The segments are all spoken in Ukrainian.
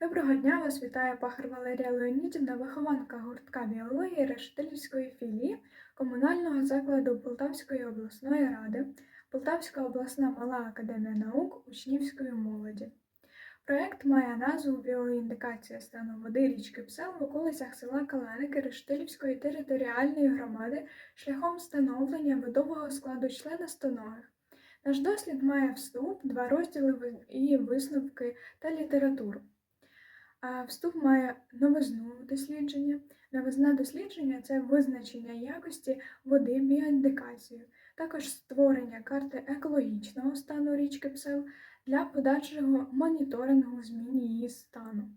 Доброго дня! Вас вітає пахар Валерія Леонідівна, вихованка гуртка біології Решетилівської філії комунального закладу Полтавської обласної ради, Полтавська обласна мала академія наук учнівської молоді. Проект має назву Біоіндикація стану води річки Псел в околицях села Каленики Решетилівської територіальної громади шляхом встановлення видового складу члена стоногих. Наш дослід має вступ, два розділи і висновки та літературу. Вступ має новизну дослідження. Новизна дослідження це визначення якості води біоіндикацією, також створення карти екологічного стану річки Псел для подальшого моніторингу змін її стану.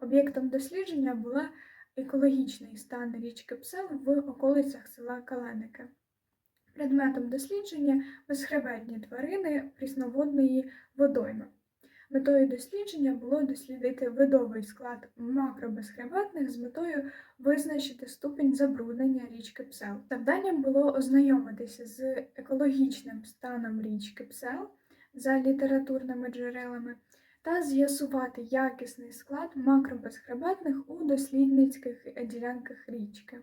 Об'єктом дослідження була екологічний стан річки Псел в околицях села Каленики. Предметом дослідження безхребетні тварини прісноводної водойми. Метою дослідження було дослідити видовий склад макробезхребетних з метою визначити ступінь забруднення річки Псел. Завданням було ознайомитися з екологічним станом річки Псел за літературними джерелами та з'ясувати якісний склад макробезхребетних у дослідницьких ділянках річки.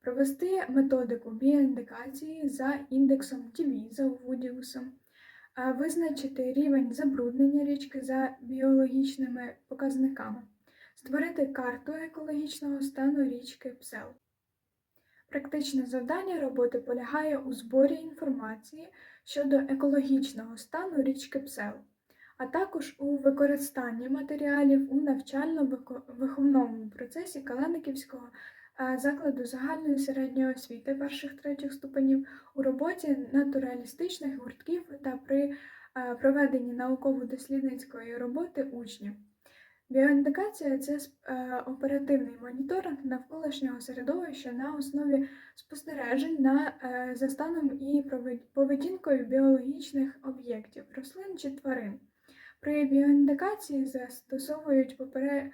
Провести методику біоіндикації за індексом TB за Вудіусом, визначити рівень забруднення річки за біологічними показниками, створити карту екологічного стану річки Псел. Практичне завдання роботи полягає у зборі інформації щодо екологічного стану річки Псел, а також у використанні матеріалів у навчально-виховному процесі Калениківського е, закладу загальної середньої освіти перших-третіх ступенів у роботі натуралістичних гуртків та при е, проведенні науково-дослідницької роботи учнів. Біоіндикація це е, оперативний моніторинг навколишнього середовища на основі спостережень на, е, за станом і поведінкою біологічних об'єктів, рослин чи тварин. При біоіндикації застосовують попере,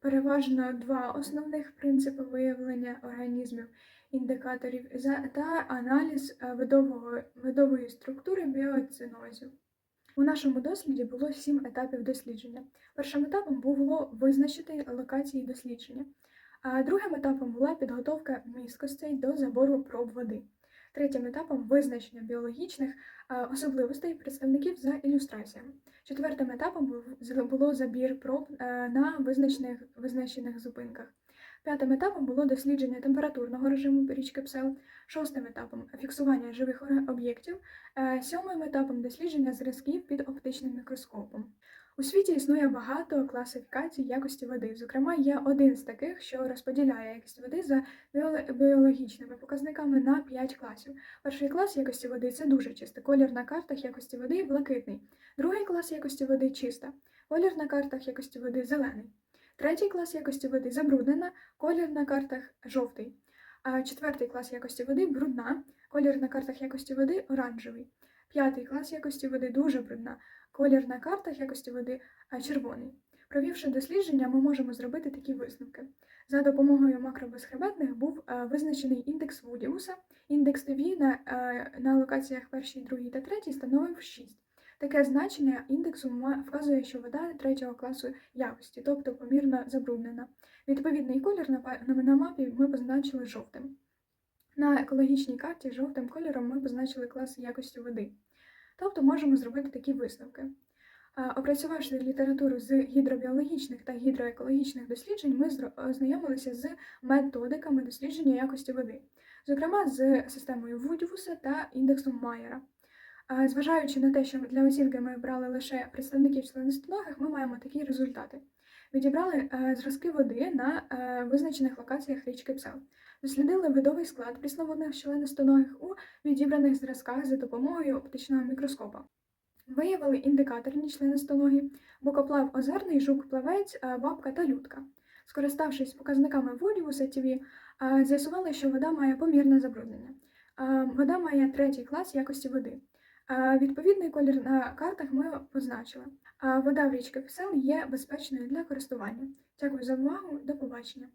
переважно два основних принципи виявлення організмів індикаторів та аналіз видового, видової структури біоцинозів. У нашому досліді було сім етапів дослідження. Першим етапом було визначити локації дослідження, а другим етапом була підготовка місткостей до забору проб води. Третім етапом визначення біологічних особливостей представників за ілюстраціями. Четвертим етапом було забір проб на визначених, визначених зупинках. П'ятим етапом було дослідження температурного режиму річки Псел, шостим етапом фіксування живих об'єктів, е, сьомим етапом дослідження зразків під оптичним мікроскопом. У світі існує багато класифікацій якості води. Зокрема, є один з таких, що розподіляє якість води за біологічними показниками на 5 класів. Перший клас якості води це дуже чиста. Колір на картах якості води блакитний. Другий клас якості води чиста. Колір на картах якості води зелений. Третій клас якості води забруднена, колір на картах жовтий. Четвертий клас якості води брудна, колір на картах якості води оранжевий. П'ятий клас якості води дуже брудна, колір на картах якості води червоний. Провівши дослідження, ми можемо зробити такі висновки. За допомогою макробезхребетних був визначений індекс Вудіуса, індекс ТВ на, на локаціях першій, другій та третій становив 6. Таке значення індексу вказує, що вода третього класу якості, тобто помірно забруднена. Відповідний колір на мапі ми позначили жовтим. На екологічній карті жовтим кольором ми позначили класи якості води. Тобто можемо зробити такі висновки. Опрацювавши літературу з гідробіологічних та гідроекологічних досліджень, ми ознайомилися з методиками дослідження якості води, зокрема з системою Вудівуса та індексом Майера. Зважаючи на те, що для оцінки ми брали лише представників членистоногих, ми маємо такі результати. Відібрали е, зразки води на е, визначених локаціях річки Псел. Дослідили видовий склад прісноводних членистоногих у відібраних зразках за допомогою оптичного мікроскопа. Виявили індикаторні членистоногі, бокоплав озерний, жук-плавець, е, бабка та людка. Скориставшись показниками Вудіуса ТВ, з'ясували, що вода має помірне забруднення. Вода має третій клас якості води. Відповідний колір на картах ми позначили. А Вода в річці Пісел є безпечною для користування. Дякую за увагу, до побачення.